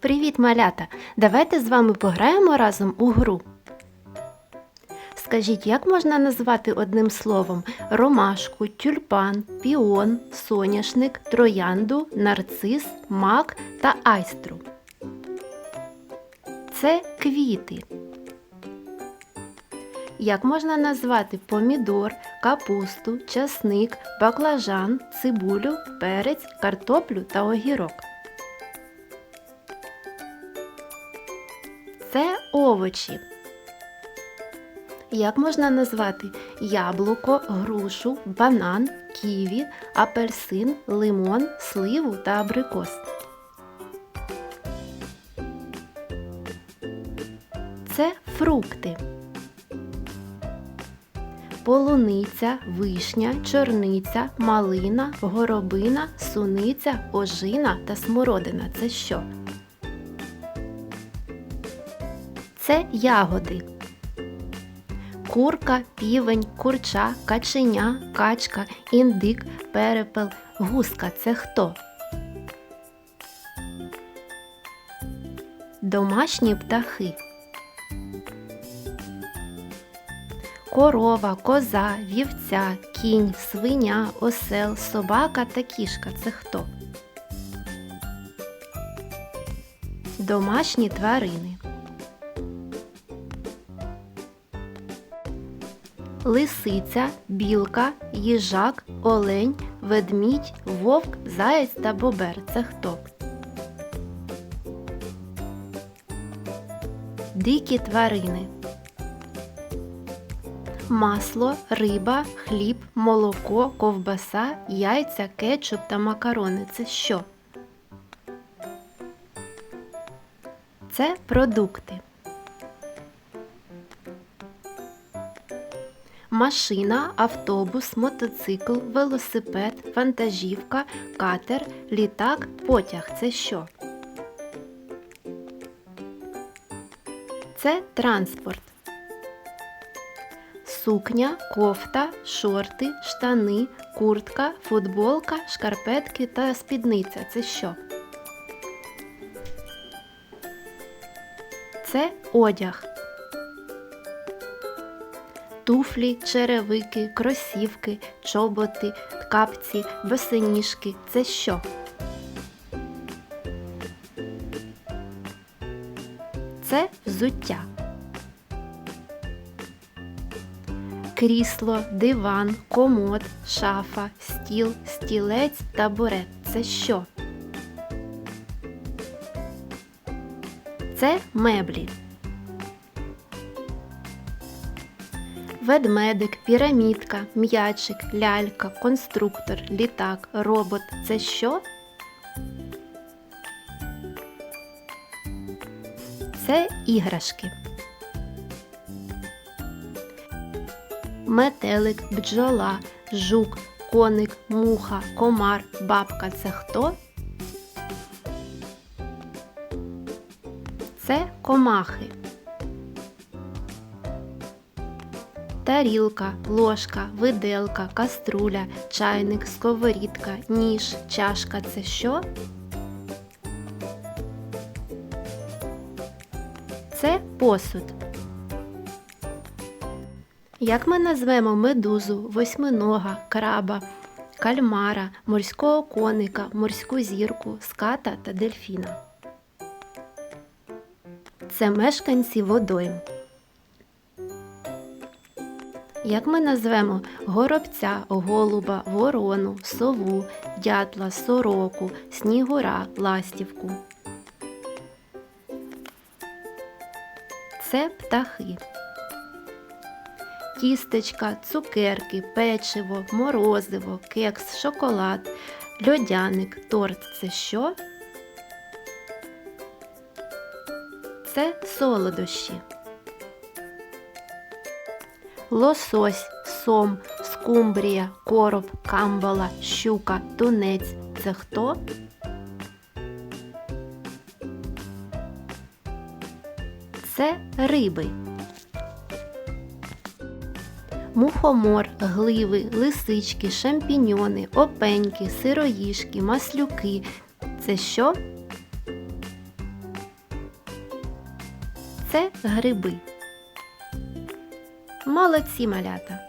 Привіт, малята! Давайте з вами пограємо разом у гру. Скажіть, як можна назвати одним словом ромашку, тюльпан, піон, соняшник, троянду, нарцис, мак та айстру? Це квіти. Як можна назвати помідор, капусту, часник, баклажан, цибулю, перець, картоплю та огірок? Це овочі. Як можна назвати яблуко, грушу, банан, ківі, апельсин, лимон, сливу та абрикос? Це фрукти. Полуниця, вишня, чорниця, малина, горобина, суниця, ожина та смородина. Це що? Це ягоди. Курка, півень, курча, каченя, качка, індик, перепел, гуска це хто? Домашні птахи. Корова, коза, вівця, кінь, свиня, осел, собака та кішка це хто? Домашні тварини. Лисиця, білка, їжак, олень, ведмідь, вовк, заєць та бобер це хто? Дикі тварини. Масло, риба, хліб, молоко, ковбаса, яйця, кетчуп та макарони це що? Це продукти. Машина, автобус, мотоцикл, велосипед, вантажівка, катер, літак, потяг це що? Це транспорт. Сукня, кофта, шорти, штани, куртка, футболка, шкарпетки та спідниця це що? Це одяг. Туфлі, черевики, кросівки, чоботи, капці, босоніжки – це що? Це взуття. Крісло, диван, комод, шафа, стіл, стілець, табурет – це що? Це меблі. Ведмедик, пірамідка, м'ячик, лялька, конструктор, літак, робот це що? Це іграшки. Метелик, бджола, жук, коник, муха, комар, бабка це хто? Це комахи. Тарілка, ложка, виделка, каструля, чайник, сковорідка, ніж, чашка це що? Це посуд. Як ми назвемо медузу, восьминога, краба, кальмара, морського коника, морську зірку, ската та дельфіна? Це мешканці водойм. Як ми назвемо горобця, голуба, ворону, сову, дятла, сороку, снігура, ластівку? Це птахи. Тістечка, цукерки, печиво, морозиво, кекс, шоколад, льодяник, торт це що? Це солодощі лосось, сом, скумбрія, короб, камбала, щука, тунець це хто? Це риби. Мухомор, гливи, лисички, шампіньони, опеньки, сироїшки, маслюки. Це що? Це гриби. Молодці малята!